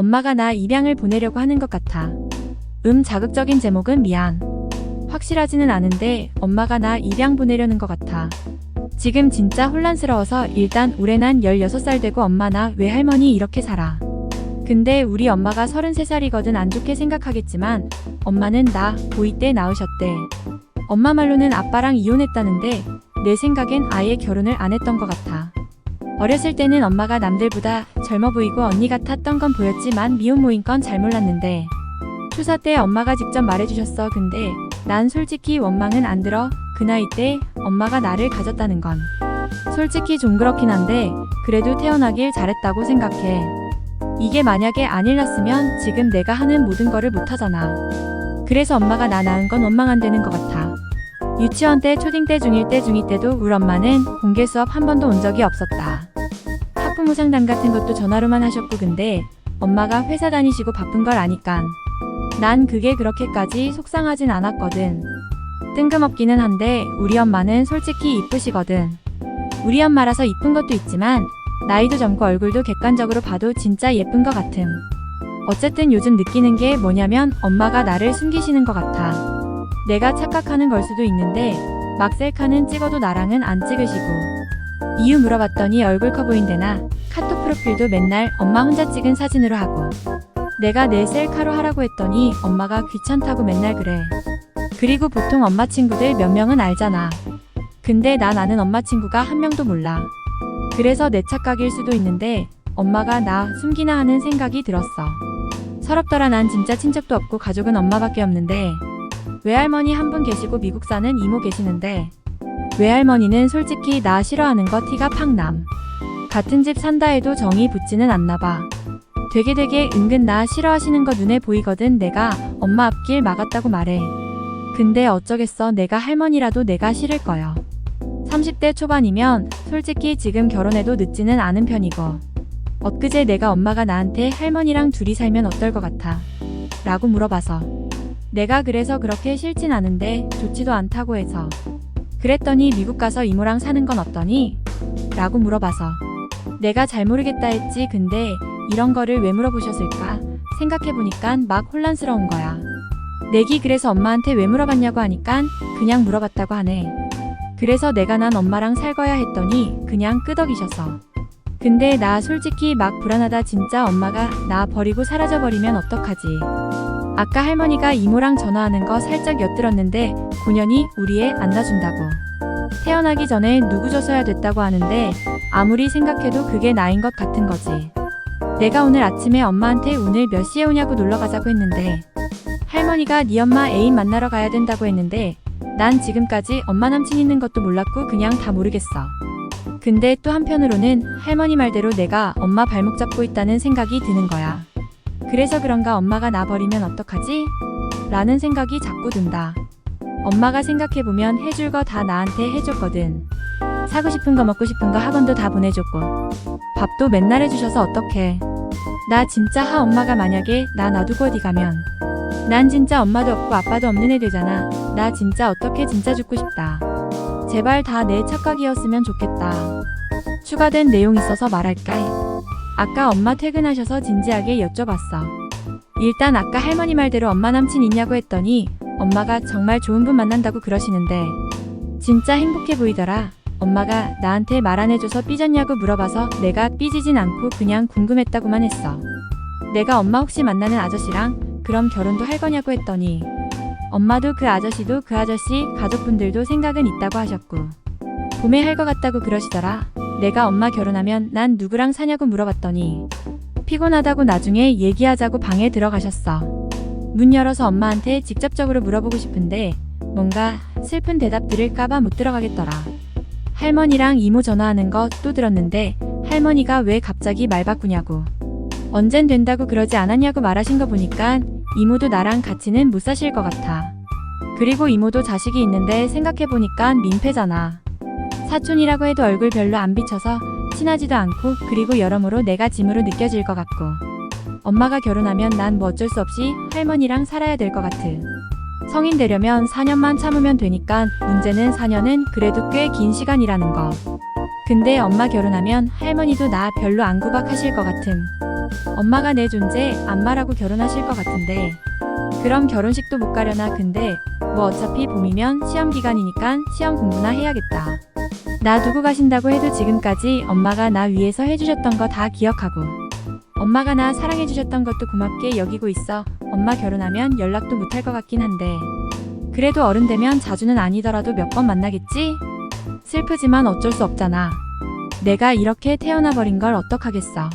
엄마가 나 입양을 보내려고 하는 것 같아. 음 자극적인 제목은 미안. 확실하지는 않은데 엄마가 나 입양 보내려는 것 같아. 지금 진짜 혼란스러워서 일단 올해 난 16살 되고 엄마 나 외할머니 이렇게 살아. 근데 우리 엄마가 33살이거든 안 좋게 생각하겠지만 엄마는 나 고2 때 낳으셨대. 엄마 말로는 아빠랑 이혼했다는데 내 생각엔 아예 결혼을 안 했던 것 같아. 어렸을 때는 엄마가 남들보다 젊어 보이고 언니 같았던 건 보였지만 미혼모인 건 잘 몰랐는데 추사 때 엄마가 직접 말해주셨어. 근데 난 솔직히 원망은 안 들어. 그 나이 때 엄마가 나를 가졌다는 건. 솔직히 좀 그렇긴 한데 그래도 태어나길 잘했다고 생각해. 이게 만약에 안 일났으면 지금 내가 하는 모든 거를 못하잖아. 그래서 엄마가 나 낳은 건 원망한다는 것 같아. 유치원 때, 초딩 때, 중1 때, 중2 때도 우리 엄마는 공개 수업 한 번도 온 적이 없었다. 학부모 상담 같은 것도 전화로만 하셨고 근데 엄마가 회사 다니시고 바쁜 걸 아니깐 난 그게 그렇게까지 속상하진 않았거든. 뜬금없기는 한데 우리 엄마는 솔직히 이쁘시거든. 우리 엄마라서 이쁜 것도 있지만 나이도 젊고 얼굴도 객관적으로 봐도 진짜 예쁜 것 같음. 어쨌든 요즘 느끼는 게 뭐냐면 엄마가 나를 숨기시는 것 같아. 내가 착각하는 걸 수도 있는데 막 셀카는 찍어도 나랑은 안 찍으시고 이유 물어봤더니 얼굴 커 보인대나 카톡 프로필도 맨날 엄마 혼자 찍은 사진으로 하고 내가 내 셀카로 하라고 했더니 엄마가 귀찮다고 맨날 그래. 그리고 보통 엄마 친구들 몇 명은 알잖아. 근데 난 아는 엄마 친구가 한 명도 몰라. 그래서 내 착각일 수도 있는데 엄마가 나 숨기나 하는 생각이 들었어. 서럽더라 난 진짜 친척도 없고 가족은 엄마밖에 없는데 외할머니 한 분 계시고 미국 사는 이모 계시는데 외할머니는 솔직히 나 싫어하는 거 티가 팍 남. 같은 집 산다 해도 정이 붙지는 않나 봐. 되게 되게 은근 나 싫어하시는 거 눈에 보이거든 내가 엄마 앞길 막았다고 말해. 근데 어쩌겠어 내가 할머니라도 내가 싫을 거야. 30대 초반이면 솔직히 지금 결혼해도 늦지는 않은 편이고. 엊그제 내가 엄마가 나한테 할머니랑 둘이 살면 어떨 것 같아? 라고 물어봐서. 내가 그래서 그렇게 싫진 않은데 좋지도 않다고 해서. 그랬더니 미국 가서 이모랑 사는 건 어떠니? 라고 물어봐서. 내가 잘 모르겠다 했지 근데 이런 거를 왜 물어보셨을까? 생각해보니까 막 혼란스러운 거야. 내기 그래서 엄마한테 왜 물어봤냐고 하니까 그냥 물어봤다고 하네. 그래서 내가 난 엄마랑 살 거야 했더니 그냥 끄덕이셔서. 근데 나 솔직히 막 불안하다 진짜 엄마가 나 버리고 사라져 버리면 어떡하지? 아까 할머니가 이모랑 전화하는 거 살짝 엿들었는데 9년이 우리 애안 놔준다고. 태어나기 전에 누구 줘서야 됐다고 하는데 아무리 생각해도 그게 나인 것 같은 거지. 내가 오늘 아침에 엄마한테 오늘 몇 시에 오냐고 놀러 가자고 했는데 할머니가 네 엄마 애인 만나러 가야 된다고 했는데 난 지금까지 엄마 남친 있는 것도 몰랐고 그냥 다 모르겠어. 근데 또 한편으로는 할머니 말대로 내가 엄마 발목 잡고 있다는 생각이 드는 거야. 그래서 그런가 엄마가 나 버리면 어떡하지? 라는 생각이 자꾸 든다. 엄마가 생각해보면 해줄 거 다 나한테 해줬거든. 사고 싶은 거 먹고 싶은 거 학원도 다 보내줬고. 밥도 맨날 해주셔서 어떡해. 나 진짜 하 엄마가 만약에 나 놔두고 어디 가면. 난 진짜 엄마도 없고 아빠도 없는 애 되잖아. 나 진짜 어떻게 진짜 죽고 싶다. 제발 다 내 착각이었으면 좋겠다. 추가된 내용 있어서 말할까? 아까 엄마 퇴근하셔서 진지하게 여쭤봤어. 일단 아까 할머니 말대로 엄마 남친 있냐고 했더니 엄마가 정말 좋은 분 만난다고 그러시는데 진짜 행복해 보이더라. 엄마가 나한테 말 안 해줘서 삐졌냐고 물어봐서 내가 삐지진 않고 그냥 궁금했다고만 했어. 내가 엄마 혹시 만나는 아저씨랑 그럼 결혼도 할 거냐고 했더니 엄마도 그 아저씨도 그 아저씨 가족분들도 생각은 있다고 하셨고 봄에 할 것 같다고 그러시더라. 내가 엄마 결혼하면 난 누구랑 사냐고 물어봤더니 피곤하다고 나중에 얘기하자고 방에 들어가셨어. 문 열어서 엄마한테 직접적으로 물어보고 싶은데 뭔가 슬픈 대답 들을까봐 못 들어가겠더라. 할머니랑 이모 전화하는 거 또 들었는데 할머니가 왜 갑자기 말 바꾸냐고. 언젠 된다고 그러지 않았냐고 말하신 거 보니까 이모도 나랑 같이는 못 사실 것 같아. 그리고 이모도 자식이 있는데 생각해보니까 민폐잖아. 사촌이라고 해도 얼굴 별로 안 비쳐서 친하지도 않고 그리고 여러모로 내가 짐으로 느껴질 것 같고. 엄마가 결혼하면 난 뭐 어쩔 수 없이 할머니랑 살아야 될 것 같은. 성인 되려면 4년만 참으면 되니까 문제는 4년은 그래도 꽤 긴 시간이라는 거. 근데 엄마 결혼하면 할머니도 나 별로 안 구박하실 것 같음. 엄마가 내 존재 안마라고 결혼하실 것 같은데. 그럼 결혼식도 못 가려나 근데 뭐 어차피 봄이면 시험 기간이니까 시험 공부나 해야겠다. 나 두고 가신다고 해도 지금까지 엄마가 나 위해서 해주셨던 거 다 기억하고 엄마가 나 사랑해주셨던 것도 고맙게 여기고 있어. 엄마 결혼하면 연락도 못할 것 같긴 한데 그래도 어른 되면 자주는 아니더라도 몇 번 만나겠지? 슬프지만 어쩔 수 없잖아. 내가 이렇게 태어나 버린 걸 어떡하겠어.